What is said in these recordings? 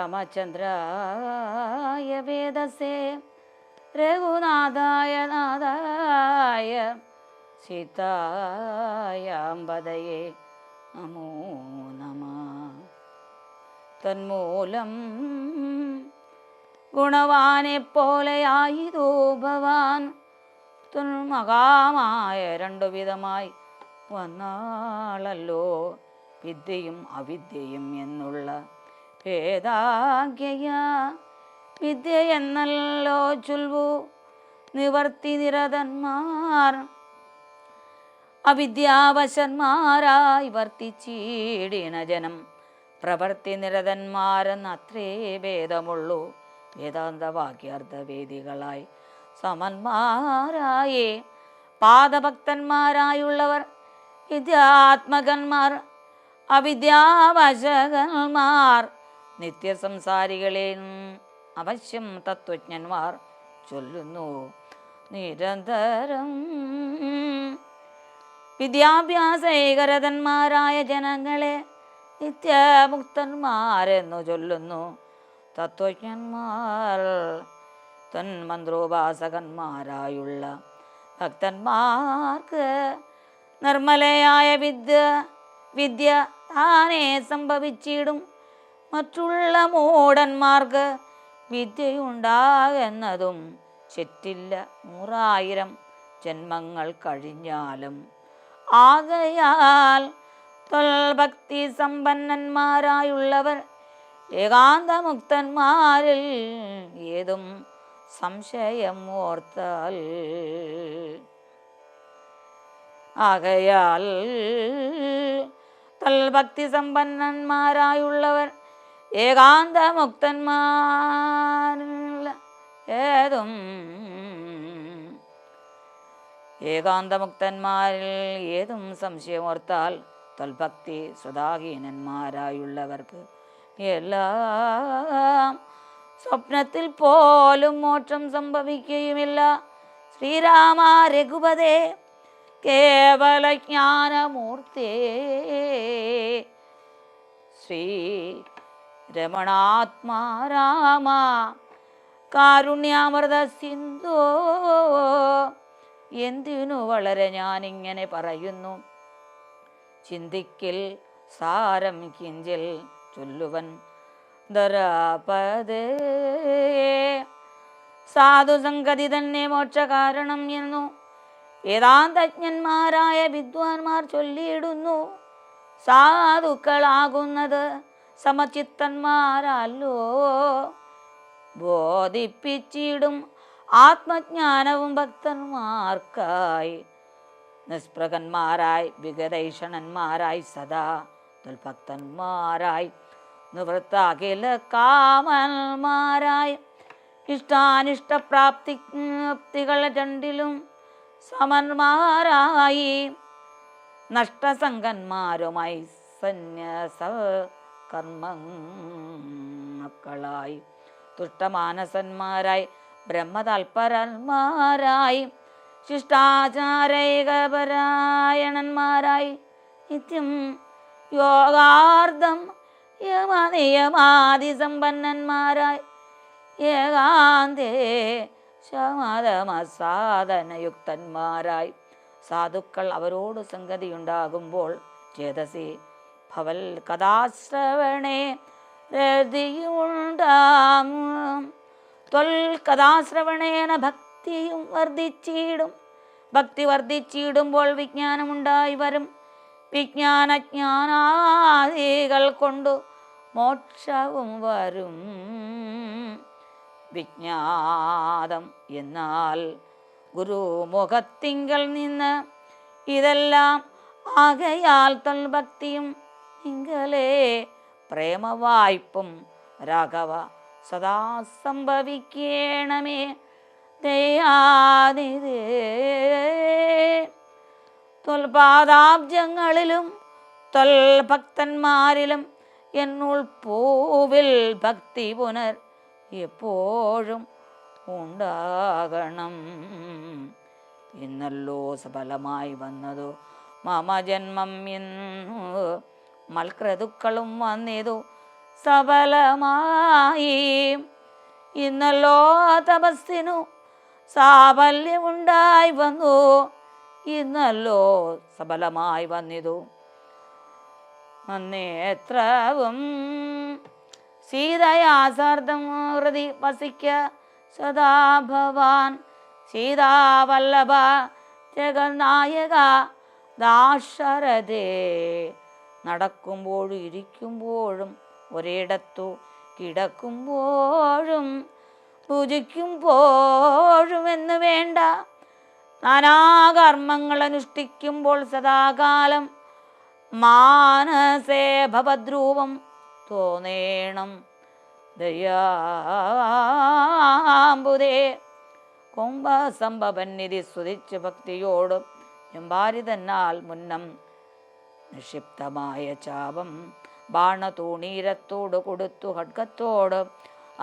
രാമചന്ദ്രായ വേദസേ രഘുനാഥായ നാഥായ സീതായാമ്പതയെ നമോ നമ. തന്മൂലം ഗുണവാനെ പോലെയായിതോ ഭവാൻ. തുന്മകാമായ രണ്ടു വിധമായി വന്നാളല്ലോ വിദ്യയും അവിദ്യയും എന്നുള്ള ഭേദാഗ്യ വിദ്യയെന്നല്ലോ ചൊൽവു നിവർത്തി നിരതന്മാർ. അവിദ്യാവശന്മാരായി വർത്തിച്ചീടിന ജനം പ്രവർത്തി നിരതന്മാരെന്ന് അത്രേ ഭേദമുള്ളൂ. വേദാന്ത വാക്യാർത്ഥവേദികളായി സമന്മാരായേ. പാദഭക്തന്മാരായുള്ളവർ വിദ്യാത്മകന്മാർ അവിദ്യാവശകന്മാർ. നിത്യസംസാരികളെ അവശ്യം തത്വജ്ഞന്മാർ ചൊല്ലുന്നു. നിരന്തരം വിദ്യാഭ്യാസ ഏകരതന്മാരായ ജനങ്ങളെ നിത്യമുക്തന്മാരെന്നു ചൊല്ലുന്നു. തത്വജ്ഞന്മാർ തന്മന്ത്രോപാസകന്മാരായുള്ള ഭക്തന്മാർക്ക് നിർമ്മലയായ വിദ്യ വിദ്യ താനേ സംഭവിച്ചിടും. മറ്റുള്ള മൂടന്മാർക്ക് വിദ്യയുണ്ടാകുന്നതും ചെറ്റില്ല നൂറായിരം ജന്മങ്ങൾ കഴിഞ്ഞാലും ആകയാൽ തൊൽഭക്തി സമ്പന്നന്മാരായുള്ളവർ ഏകാന്തമുക്തന്മാരിൽ ഏതും സംശയം ഓർത്താൽ ആകയാൽ തൽഭക്തി സമ്പന്നന്മാരായുള്ളവർ ഏകാന്തമുക്തന്മാരിൽ ഏതും ഏകാന്തമുക്തന്മാരിൽ ഏതും സംശയമോർത്താൽ തൽഭക്തി സ്വതാഹീനന്മാരായുള്ളവർക്ക് എല്ലാം സ്വപ്നത്തിൽ പോലും മോക്ഷം സംഭവിക്കുകയുമില്ല. ശ്രീരാമ രഘുപതേ കേവല ജ്ഞാനമൂർത്തേ ശ്രീ രമണാത്മാ രാമ കാരുണ്യാമൃത സിന്ധു എന്തിനു വളരെ ഞാനിങ്ങനെ പറയുന്നു? ചിന്തിക്കിൽ സാരം കിഞ്ചിൽ ചൊല്ലുവൻ ധരാപദേ. സാധുസംഗതി തന്നെ മോക്ഷകാരണം എന്നു വേദാന്തജ്ഞന്മാരായ വിദ്വാൻമാർ ചൊല്ലിയിടുന്നു. സാധുക്കളാകുന്നത് സമചിത്തന്മാരല്ലോ. ബോധിപ്പിച്ചിടും ആത്മജ്ഞാനവും ഭക്തന്മാർക്കായി. നിസ്പൃഹന്മാരായി വിഗതൈഷണന്മാരായി സദാ ദുൽഭക്തന്മാരായി നിവൃത്താകില കാമന്മാരായി. ഇഷ്ടാനിഷ്ടപ്രാപ്തി പ്രാപ്തികൾ രണ്ടിലും സമന്മാരായി. നഷ്ടസംഗന്മാരുമായി സന്യാസ കർമ്മക്കളായി തുഷ്ടമാനസന്മാരായി ബ്രഹ്മതൽപരന്മാരായി ശിഷ്ടാചാരൈകപരായണന്മാരായി. നിത്യം യോഗാർത്ഥം യമനിയമാതിസമ്പന്നന്മാരായി ഏകാന്തേ ശമതമസാധനയുക്തന്മാരായി. സാധുക്കൾ അവരോട് സംഗതിയുണ്ടാകുമ്പോൾ ചേതസി ഭവൽ കഥാശ്രവണേ രതിയുണ്ടാം ത്വൽ കഥാശ്രവണേന ഭക്തിയും വർദ്ധിച്ചിടും. ഭക്തി വർദ്ധിച്ചിടുമ്പോൾ വിജ്ഞാനമുണ്ടായി വരും. വിജ്ഞാനജ്ഞാനാദികൾ കൊണ്ടു മോക്ഷവും വരും. വിജ്ഞാതം എന്നാൽ ഗുരുമുഖത്തിങ്കൽ നിന്ന് ഇതെല്ലാം ആകയാൽ തൽഭക്തിയും നിങ്ങളെ പ്രേമവായ്പും രാഘവ സദാ സംഭവിക്കണമേ ദയാനിതേ തൊൽഭക്തന്മാരിലും എന്നുൾ പൂവിൽ ഭക്തി പുനർ എപ്പോഴും ഉണ്ടാകണം. ഇന്നല്ലോ സഫലമായി വന്നതു മമ ജന്മം എന്നു മൽക്രതുക്കളും വന്നിതു സബലമായി. ഇന്നല്ലോ തപസ്സിനു സാഫല്യമുണ്ടായി വന്നു. ഇന്നല്ലോ സബലമായി വന്നിതു. അന്നേത്രവും സീതയാസാർദ്ധം ഹൃതി വസിക്ക സദാ ഭവാൻ. സീതാവല്ലഭ ജഗന്നായക ദാശരഥേ നടക്കുമ്പോഴും ഇരിക്കുമ്പോഴും ഒരിടത്തു കിടക്കുമ്പോഴും രുചിക്കുമ്പോഴും എന്ന് വേണ്ട. നാനാകർമ്മങ്ങൾ അനുഷ്ഠിക്കുമ്പോൾ സദാകാലം മാനസേ ഭവദ്രൂപം തോന്നേണം. ദയാമ്പുതേ കുംഭസംഭവന്നിധി സ്തുതിച്ച് ഭക്തിയോടും എമ്പാരിതന്നാൽ മുന്നം നിക്ഷിപ്തമായ ചാപം ബാണതൂണീരത്തോട് കൊടുത്തു ഖഡ്ഗത്തോട്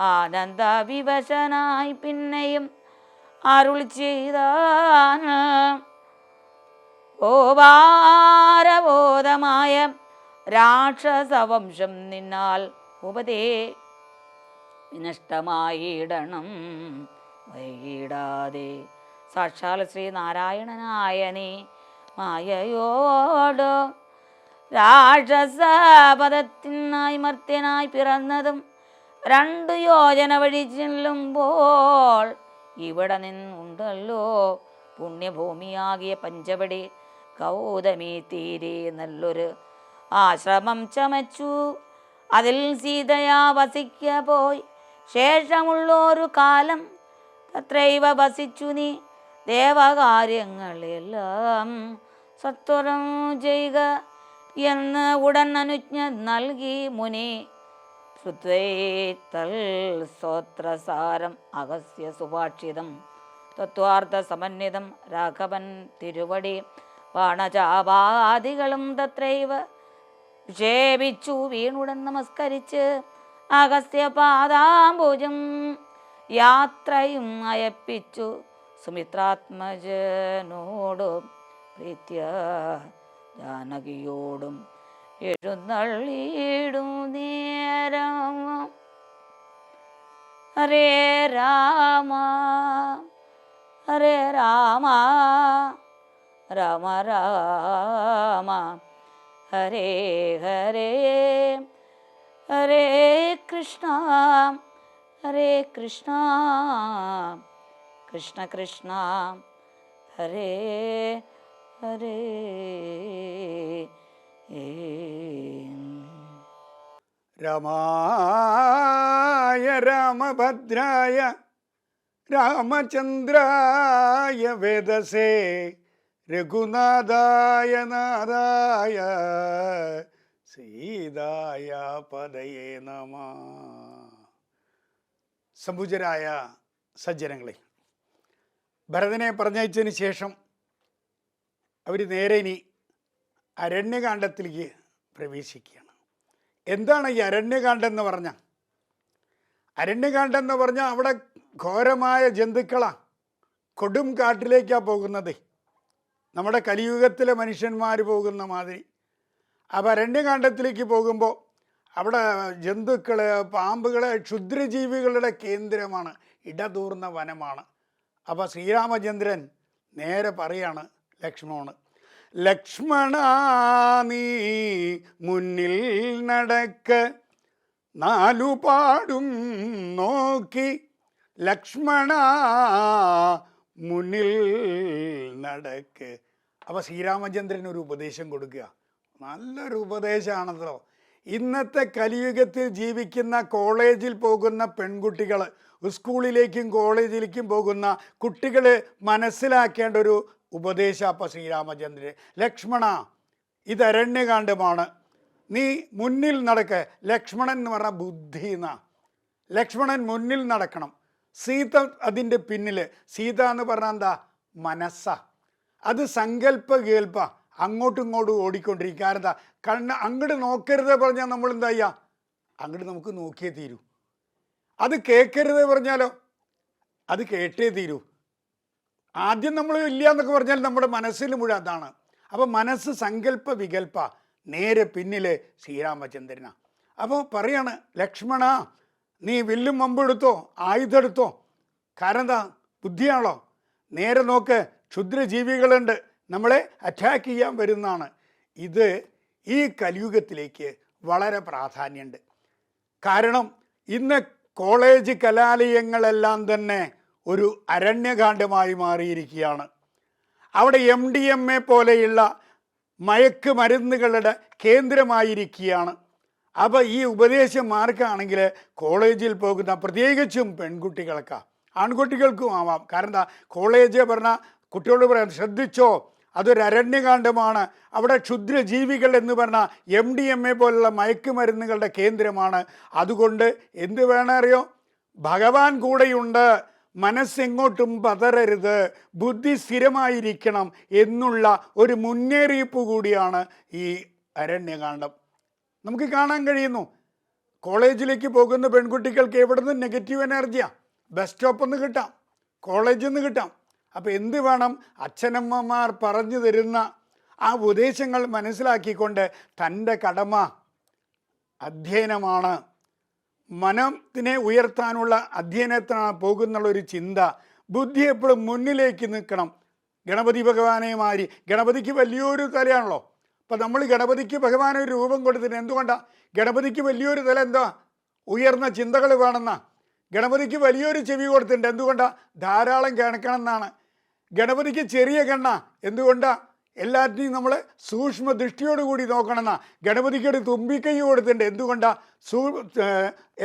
ആനന്ദ വിവശനായി പിന്നെയും അരുൾ ചെയ്താൻ. ഓവാരബോധമായ രാക്ഷസവംശം നിന്നാൽ ഉപതേ വിനഷ്ടമായിടണം. വൈകിടാതെ സാക്ഷാൽ ശ്രീനാരായണനായ നീ മായയോട് രാക്ഷസപദത്തിനായി മർത്യനായി പിറന്നതും രണ്ടു യോജന വഴി ചെല്ലുമ്പോൾ ഇവിടെ നിന്നുണ്ടല്ലോ. പുണ്യഭൂമിയാകിയ പഞ്ചവടി ഗൗതമി തീരെ നല്ലൊരു ആശ്രമം ചമച്ചു. അതിൽ സീതയാ വസിക്ക പോയി. ശേഷമുള്ളൊരു കാലം തത്രൈവ വസിച്ചു നീ. ദേവകാര്യങ്ങളെല്ലാം സത്വരം ചെയ്യുക എന്ന് ഉടൻ അനുജ്ഞ നൽകി മുനി സ്വത്രസാരം അഗസ്യ സുഭാഷിതം തത്വാർത്ഥ സമന്വിതം രാഘവൻ തിരുവടി പാണചാപാദികളും തത്രൈവ ക്ഷേപിച്ചു വീണുടൻ നമസ്കരിച്ച് അഗസ്ത്യ പാദാംബുജം യാത്രയും അയപ്പിച്ചു സുമിത്രാത്മജനോടും പ്രീത്യ ജാനകിയോടും എഴുന്നള്ളിയിടും നേരം. ഹരേ രാമ ഹരേ രാമ രാമ രാമ. ഹരേ ഹരേ ഹരേ കൃഷ്ണ ഹരേ കൃഷ്ണ കൃഷ്ണ കൃഷ്ണ. ഹരേ ഹരേ രമായ രാമഭദ്രായ രാമചന്ദ്രായ വേദസേ രഘുനാഥായ നാഥായ സീതായ പദയേ നമ. സംഭുജരായ സജ്ജനങ്ങളെ ഭരതനെ പറഞ്ഞയച്ചതിന് ശേഷം അവർ നേരെ ഇനി അരണ്യകാന്ഡത്തിലേക്ക് പ്രവേശിക്കുകയാണ്. എന്താണ് ഈ അരണ്യകാന്ഡം എന്ന് പറഞ്ഞാൽ അരണ്യകാന്ഡം എന്ന് പറഞ്ഞാൽ അവിടെ ഘോരമായ ജന്തുക്കളാണ് കൊടും കാട്ടിലേക്കാണ് പോകുന്നത്. നമ്മുടെ കലിയുഗത്തിലെ മനുഷ്യന്മാർ പോകുന്ന മാതിരി. അപ്പോൾ അരണ്യകാന്ഡത്തിലേക്ക് പോകുമ്പോൾ അവിടെ ജന്തുക്കൾ പാമ്പുകൾ ക്ഷുദ്രജീവികളുടെ കേന്ദ്രമാണ്. ഇടതൂർന്ന വനമാണ്. അപ്പോൾ ശ്രീരാമചന്ദ്രൻ നേരെ പറയാണ് ലക്ഷ്മണോണ്. ലക്ഷ്മണ നീ മുന്നിൽ നടക്ക. നാലു പാടും നോക്കി. ലക്ഷ്മണ മുന്നിൽ നടക്ക്. അപ്പോൾ ശ്രീരാമചന്ദ്രൻ ഒരു ഉപദേശം കൊടുക്കുക. നല്ലൊരു ഉപദേശമാണല്ലോ ഇന്നത്തെ കലിയുഗത്തിൽ ജീവിക്കുന്ന കോളേജിൽ പോകുന്ന പെൺകുട്ടികൾ സ്കൂളിലേക്കും കോളേജിലേക്കും പോകുന്ന കുട്ടികൾ മനസ്സിലാക്കേണ്ട ഒരു ഉപദേശ അപ്പം ശ്രീരാമചന്ദ്രൻ ലക്ഷ്മണ ഇത് അരണ്യകാന്ഡമാണ്. നീ മുന്നിൽ നടക്ക. ലക്ഷ്മണൻ എന്ന് പറഞ്ഞ ബുദ്ധി എന്നാ. ലക്ഷ്മണൻ മുന്നിൽ നടക്കണം. സീത അതിന്റെ പിന്നിൽ സീത എന്ന് പറഞ്ഞാൽ എന്താ? മനസ്സ. അത് സങ്കല്പ കേൾപ്പ. അങ്ങോട്ടും ഇങ്ങോട്ടും ഓടിക്കൊണ്ടിരിക്കുക കാരണം എന്താ കണ്ണ് അങ്ങോട്ട് നോക്കരുത് പറഞ്ഞാൽ നമ്മൾ എന്താ ചെയ്യുക അങ്ങോട്ട് നമുക്ക് നോക്കിയേ തീരൂ. അത് കേൾക്കരുത് പറഞ്ഞാലോ? അത് കേട്ടേ തീരൂ. ആദ്യം നമ്മൾ ഇല്ല എന്നൊക്കെ പറഞ്ഞാൽ നമ്മുടെ മനസ്സിൽ മുഴുവൻ അതാണ്. അപ്പോൾ മനസ്സ് സങ്കല്പ വികല്പ നേരെ പിന്നിൽ ശ്രീരാമചന്ദ്രന. അപ്പോൾ പറയാണ് ലക്ഷ്മണ നീ വില്ലും മമ്പെടുത്തോ ആയുധം എടുത്തോ? കാരണം ബുദ്ധിയാണോ? നേരെ നോക്ക് ക്ഷുദ്രജീവികളുണ്ട് നമ്മളെ അറ്റാക്ക് ചെയ്യാൻ വരുന്നതാണ്. ഇത് ഈ കലിയുഗത്തിലേക്ക് വളരെ പ്രാധാന്യമുണ്ട്. കാരണം ഇന്ന് കോളേജ് കലാലയങ്ങളെല്ലാം തന്നെ ഒരു അരണ്യകാന്ഡമായി മാറിയിരിക്കുകയാണ്. അവിടെ എം ഡി എം എ പോലെയുള്ള മയക്ക് മരുന്നുകളുടെ കേന്ദ്രമായിരിക്കുകയാണ്. അപ്പോൾ ഈ ഉപദേശം മാർക്കാണെങ്കിൽ കോളേജിൽ പോകുന്ന പ്രത്യേകിച്ചും പെൺകുട്ടികൾക്കാണ് ആൺകുട്ടികൾക്കും ആവാം. കാരണം എന്താ? കോളേജ് പറഞ്ഞാൽ കുട്ടികളോട് പറയാം ശ്രദ്ധിച്ചോ അതൊരു അരണ്യകാന്ഡമാണ്. അവിടെ ക്ഷുദ്രജീവികൾ എന്ന് പറഞ്ഞ എം ഡി എം എ പോലുള്ള മയക്കുമരുന്നുകളുടെ കേന്ദ്രമാണ്. അതുകൊണ്ട് എന്ത് വേണമറിയോ ഭഗവാൻ കൂടെയുണ്ട്. മനസ്സെങ്ങോട്ടും പതരരുത് ബുദ്ധി സ്ഥിരമായിരിക്കണം എന്നുള്ള ഒരു മുന്നേറിയിപ്പ് കൂടിയാണ് ഈ അരണ്യകാന്ഡം. നമുക്ക് കാണാൻ കഴിയുന്നു. കോളേജിലേക്ക് പോകുന്ന പെൺകുട്ടികൾക്ക് എവിടെ നിന്ന് നെഗറ്റീവ് എനർജിയാണ് ബസ് സ്റ്റോപ്പിൽ നിന്ന് കിട്ടാം. കോളേജിൽ നിന്ന് കിട്ടാം. അപ്പോൾ എന്ത് വേണം? അച്ഛനമ്മമാർ പറഞ്ഞു തരുന്ന ആ ഉപദേശങ്ങൾ മനസ്സിലാക്കിക്കൊണ്ട് തന്റെ കടമ അധ്യയനമാണ്. മനത്തിനെ ഉയർത്താനുള്ള അധ്യയനത്തിനാണ് പോകുന്നുള്ള ഒരു ചിന്ത. ബുദ്ധി എപ്പോഴും മുന്നിലേക്ക് നിൽക്കണം. ഗണപതി ഭഗവാനെ മാരി ഗണപതിക്ക് വലിയൊരു തലയാണല്ലോ. അപ്പം നമ്മൾ ഗണപതിക്ക് ഭഗവാൻ ഒരു രൂപം കൊടുത്തിട്ട് എന്തുകൊണ്ടാണ് ഗണപതിക്ക് വലിയൊരു തല എന്താ? ഉയർന്ന ചിന്തകൾ വേണമെന്നാ. ഗണപതിക്ക് വലിയൊരു ചെവി കൊടുത്തിട്ടുണ്ട് എന്തുകൊണ്ടാ? ധാരാളം കേൾക്കണം എന്നാണ് ഗണപതിക്ക് ചെറിയ കണ്ണ. എന്തുകൊണ്ടാ? എല്ലാറ്റിനെയും നമ്മൾ സൂക്ഷ്മ ദൃഷ്ടിയോടുകൂടി നോക്കണമെന്ന. ഗണപതിക്ക് ഒരു തുമ്പിക്കൈ കൊടുത്തിട്ടുണ്ട്. എന്തുകൊണ്ടാണ് സൂ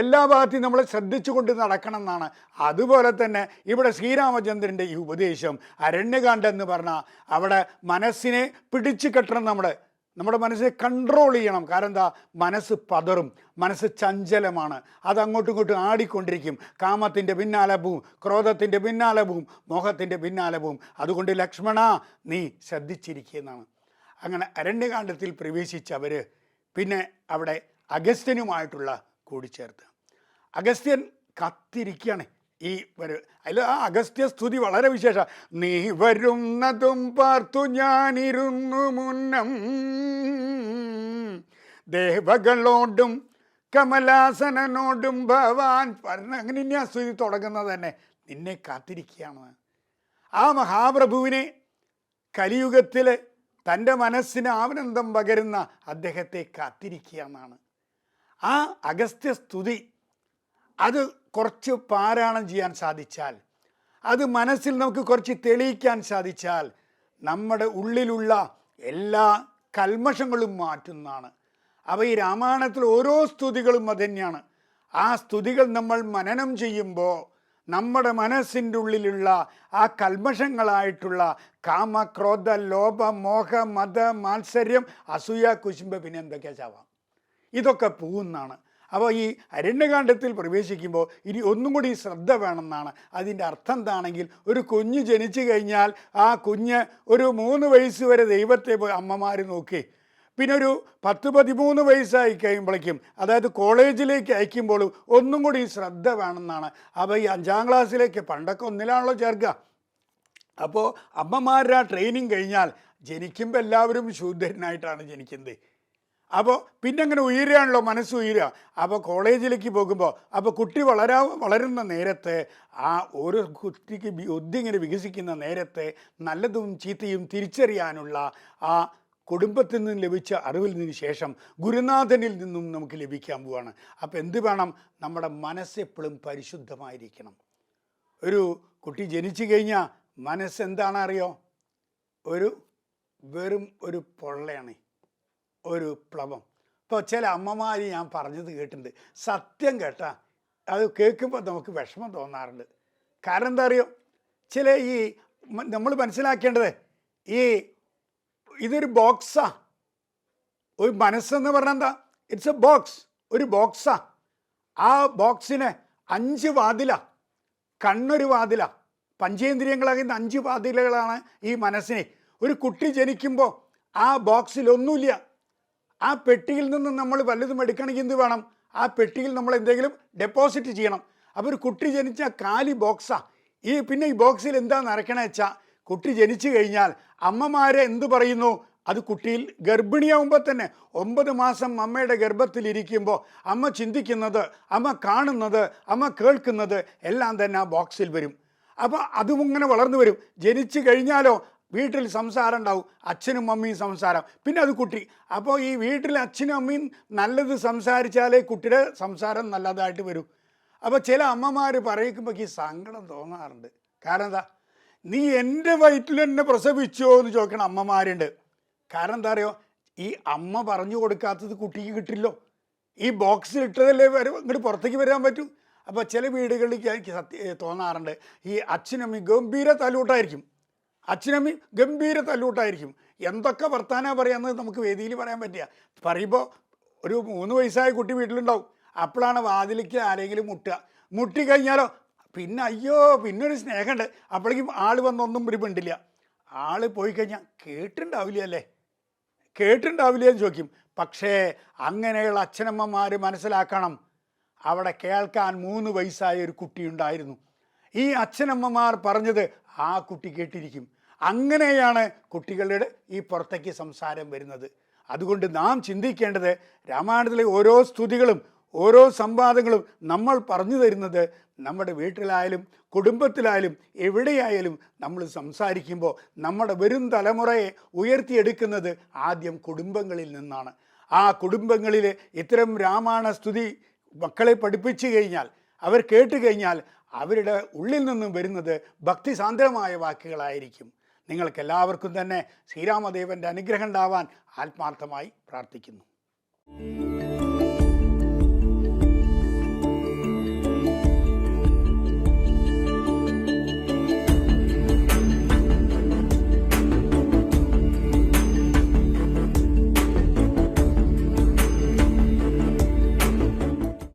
എല്ലാ ഭാഗത്തും നമ്മൾ ശ്രദ്ധിച്ചുകൊണ്ട് നടക്കണം എന്നാണ് അതുപോലെ തന്നെ ഇവിടെ ശ്രീരാമചന്ദ്രന്റെ ഈ ഉപദേശം അരണ്യകാന്ഡം എന്ന് പറഞ്ഞാൽ അവിടെ മനസ്സിനെ പിടിച്ചു കെട്ടണം നമ്മുടെ നമ്മുടെ മനസ്സിനെ കൺട്രോൾ ചെയ്യണം. കാരണം എന്താ? മനസ്സ് പതറും. മനസ്സ് ചഞ്ചലമാണ്. അത് അങ്ങോട്ടും ഇങ്ങോട്ടും ആടിക്കൊണ്ടിരിക്കും. കാമത്തിന്റെ പിന്നാലെ പോവും. ക്രോധത്തിന്റെ പിന്നാലെ പോവും. മോഹത്തിന്റെ പിന്നാലെ പോവും. അതുകൊണ്ട് ലക്ഷ്മണ നീ ശ്രദ്ധിച്ചിരിക്കുന്നതാണ് അങ്ങനെ അരണ്യകാന്ഡത്തിൽ പ്രവേശിച്ചവർ പിന്നെ അവിടെ അഗസ്ത്യനുമായിട്ടുള്ള കൂടിച്ചേർത്ത്. അഗസ്ത്യൻ കത്തിരിക്കുകയാണ് ഈ വരു അതിൽ ആ അഗസ്ത്യ സ്തുതി വളരെ വിശേഷ നീ വരുന്നതും പാർത്തു ഞാനിരുന്നു മുന്നം. ദേവകളോടും കമലാസനോടും ഭവാൻ പറഞ്ഞ അങ്ങനെ ഇനി ആ സ്തുതി തുടങ്ങുന്നത് തന്നെ നിന്നെ കാത്തിരിക്കുകയാണ്. ആ മഹാപ്രഭുവിനെ കലിയുഗത്തിൽ തന്റെ മനസ്സിന് ആനന്ദം പകരുന്ന അദ്ദേഹത്തെ കാത്തിരിക്കുക എന്നാണ് ആ അഗസ്ത്യ സ്തുതി അത് കുറച്ച് പാരായണം ചെയ്യാൻ സാധിച്ചാൽ അത് മനസ്സിൽ നമുക്ക് കുറച്ച് തെളിയിക്കാൻ സാധിച്ചാൽ നമ്മുടെ ഉള്ളിലുള്ള എല്ലാ കൽമഷങ്ങളും മാറ്റുന്നതാണ്. അപ്പോൾ ഈ രാമായണത്തിൽ ഓരോ സ്തുതികളും അത് തന്നെയാണ് ആ സ്തുതികൾ നമ്മൾ മനനം ചെയ്യുമ്പോൾ നമ്മുടെ മനസ്സിന്റെ ഉള്ളിലുള്ള ആ കൽമഷങ്ങളായിട്ടുള്ള കാമ ക്രോധ ലോഭ മോഹ മത മാത്സര്യം അസൂയ കുശുമ്പ പിന്നെ എന്തൊക്കെയാ ചാവാം? ഇതൊക്കെ പോകുന്നതാണ് അപ്പോൾ ഈ അരണ്യകാന്ഡത്തിൽ പ്രവേശിക്കുമ്പോൾ ഇനി ഒന്നും കൂടി ശ്രദ്ധ വേണമെന്നാണ്. അതിന്റെ അർത്ഥം എന്താണെങ്കിൽ ഒരു കുഞ്ഞ് ജനിച്ചു കഴിഞ്ഞാൽ ആ കുഞ്ഞ് ഒരു മൂന്ന് വയസ്സ് വരെ ദൈവത്തെ അമ്മമാർ നോക്കി. പിന്നെ ഒരു പത്ത് പതിമൂന്ന് വയസ്സായി കഴിയുമ്പോഴേക്കും അതായത് കോളേജിലേക്ക് അയക്കുമ്പോൾ ഒന്നും കൂടി ശ്രദ്ധ വേണമെന്നാണ്. അപ്പോൾ ഈ അഞ്ചാം ക്ലാസ്സിലേക്ക് പണ്ടൊക്കെ ഒന്നിലാണല്ലോ ചേർക്കുക. അപ്പോൾ അമ്മമാരുടെ ആ ട്രെയിനിങ് കഴിഞ്ഞാൽ ജനിക്കുമ്പോൾ എല്ലാവരും ശൂദ്ധരനായിട്ടാണ് ജനിക്കുന്നത്. അപ്പോൾ പിന്നെ അങ്ങനെ ഉയരുകയാണല്ലോ മനസ്സ് ഉയരുക അപ്പോൾ കോളേജിലേക്ക് പോകുമ്പോൾ അപ്പോൾ കുട്ടി വളരാ വളരുന്ന നേരത്തെ ആ ഒരു കുട്ടിക്ക് ബുദ്ധി ഇങ്ങനെ വികസിക്കുന്ന നേരത്തെ നല്ലതും ചീത്തയും തിരിച്ചറിയാനുള്ള ആ കുടുംബത്തിൽ നിന്ന് ലഭിച്ച അറിവിൽ നിന്ന് ശേഷം ഗുരുനാഥനിൽ നിന്നും നമുക്ക് ലഭിക്കാൻ പോവാണ്. അപ്പോൾ എന്ത് വേണം? നമ്മുടെ മനസ്സെപ്പോഴും പരിശുദ്ധമായിരിക്കണം. ഒരു കുട്ടി ജനിച്ചു കഴിഞ്ഞാൽ മനസ്സെന്താണറിയോ ഒരു വെറും ഒരു പൊള്ളയാണ്. ഒരു പ്ലവം. ഇപ്പോൾ ചില അമ്മമാർ ഞാൻ പറഞ്ഞത് കേട്ടിട്ടുണ്ട്. സത്യം കേട്ടാ അത് കേൾക്കുമ്പോൾ നമുക്ക് വിഷമം തോന്നാറുണ്ട്. കാരണം എന്താ അറിയോ? ചില ഈ നമ്മൾ മനസ്സിലാക്കേണ്ടത് ഈ ഇതൊരു ബോക്സാ. ഒരു മനസ്സെന്ന് പറഞ്ഞാൽ എന്താ? ഇറ്റ്സ് എ ബോക്സ് ഒരു ബോക്സാ. ആ ബോക്സിന് അഞ്ച് വാതില. കണ്ണൊരു വാതില. പഞ്ചേന്ദ്രിയങ്ങളാകുന്ന അഞ്ച് വാതിലകളാണ് ഈ മനസ്സിനെ. ഒരു കുട്ടി ജനിക്കുമ്പോൾ ആ ബോക്സിൽ ഒന്നുമില്ല ആ പെട്ടിയിൽ നിന്ന് നമ്മൾ വല്ലതും എടുക്കണമെങ്കിൽ എന്ത് വേണം? ആ പെട്ടിയിൽ നമ്മൾ എന്തെങ്കിലും ഡെപ്പോസിറ്റ് ചെയ്യണം. അപ്പോൾ ഒരു കുട്ടി ജനിച്ച കാലി ബോക്സാ ഈ പിന്നെ ഈ ബോക്സിൽ എന്താ നിറയ്ക്കണമെന്ന് വെച്ചാൽ കുട്ടി ജനിച്ചു കഴിഞ്ഞാൽ അമ്മമാരെ എന്ത് പറയുന്നു? അത് കുട്ടിയിൽ ഗർഭിണിയാവുമ്പോൾ തന്നെ ഒമ്പത് മാസം അമ്മയുടെ ഗർഭത്തിലിരിക്കുമ്പോൾ അമ്മ ചിന്തിക്കുന്നത് അമ്മ കാണുന്നത് അമ്മ കേൾക്കുന്നത് എല്ലാം തന്നെ ആ ബോക്സിൽ വരും. അപ്പോൾ അതും ഇങ്ങനെ വളർന്നു വരും. ജനിച്ചു കഴിഞ്ഞാലോ വീട്ടിൽ സംസാരം ഉണ്ടാവും അച്ഛനും അമ്മയും സംസാരം. പിന്നെ അത് കുട്ടി. അപ്പോൾ ഈ വീട്ടിൽ അച്ഛനും അമ്മയും നല്ലത് സംസാരിച്ചാലേ കുട്ടിയുടെ സംസാരം നല്ലതായിട്ട് വരും. അപ്പോൾ ചില അമ്മമാർ പറയുമ്പോൾ ഈ സങ്കടം തോന്നാറുണ്ട്. കാരണം എന്താ? നീ എന്റെ വയറ്റിൽ എന്നെ പ്രസവിച്ചോ എന്ന് ചോദിക്കണം അമ്മമാരുണ്ട്. കാരണം എന്താ അറിയോ? ഈ അമ്മ പറഞ്ഞു കൊടുക്കാത്തത് കുട്ടിക്ക് കിട്ടില്ലോ. ഈ ബോക്സിൽ ഇട്ടതല്ലേ വരും ഇങ്ങോട്ട് പുറത്തേക്ക് വരാൻ പറ്റും. അപ്പോൾ ചില വീടുകളിലേക്ക് എനിക്ക് സത്യ തോന്നാറുണ്ട്. ഈ അച്ഛനും ഗംഭീര തലൂട്ടായിരിക്കും. അച്ഛനമ്മി ഗംഭീര തല്ലൂട്ടായിരിക്കും. എന്തൊക്കെ വർത്താനാ പറയാമെന്ന് നമുക്ക് വേദിയിൽ പറയാൻ പറ്റുക. പറയുമ്പോൾ ഒരു മൂന്ന് വയസ്സായ കുട്ടി വീട്ടിലുണ്ടാവും. അപ്പോഴാണ് വാതിലേക്ക് ആരെങ്കിലും മുട്ടുക. മുട്ടിക്കഴിഞ്ഞാലോ പിന്നെ അയ്യോ പിന്നെ ഒരു സ്നേഹമുണ്ട് അപ്പോഴേക്കും ആൾ വന്നൊന്നും ഒരു പെണ്ടില്ല ആൾ പോയി കഴിഞ്ഞാൽ കേട്ടിട്ടുണ്ടാവില്ല അല്ലേ കേട്ടിട്ടുണ്ടാവില്ല എന്ന് ചോദിക്കും. പക്ഷേ അങ്ങനെയുള്ള അച്ഛനമ്മമാർ മനസ്സിലാക്കണം. അവിടെ കേൾക്കാൻ മൂന്ന് വയസ്സായ ഒരു കുട്ടിയുണ്ടായിരുന്നു ഈ അച്ഛനമ്മമാർ പറഞ്ഞത് ആ കുട്ടി കേട്ടിരിക്കും. അങ്ങനെയാണ് കുട്ടികളുടെ ഈ പുറത്തേക്ക് സംസാരം വരുന്നത്. അതുകൊണ്ട് നാം ചിന്തിക്കേണ്ടത് രാമായണത്തിലെ ഓരോ സ്തുതികളും ഓരോ സംവാദങ്ങളും നമ്മൾ പറഞ്ഞു തരുന്നത് നമ്മുടെ വീട്ടിലായാലും കുടുംബത്തിലായാലും എവിടെയായാലും നമ്മൾ സംസാരിക്കുമ്പോൾ നമ്മുടെ വരും തലമുറയെ ഉയർത്തിയെടുക്കുന്നത് ആദ്യം കുടുംബങ്ങളിൽ നിന്നാണ്. ആ കുടുംബങ്ങളിൽ ഇത്തരം രാമായണ സ്തുതി മക്കളെ പഠിപ്പിച്ചു കഴിഞ്ഞാൽ അവർ കേട്ട് കഴിഞ്ഞാൽ അവരുടെ ഉള്ളിൽ നിന്നും വരുന്നത് ഭക്തിസാന്ദ്രമായ വാക്കുകളായിരിക്കും. നിങ്ങൾക്കെല്ലാവർക്കും തന്നെ ശ്രീരാമദേവന്റെ അനുഗ്രഹം ഉണ്ടാവാൻ ആത്മാർത്ഥമായി പ്രാർത്ഥിക്കുന്നു.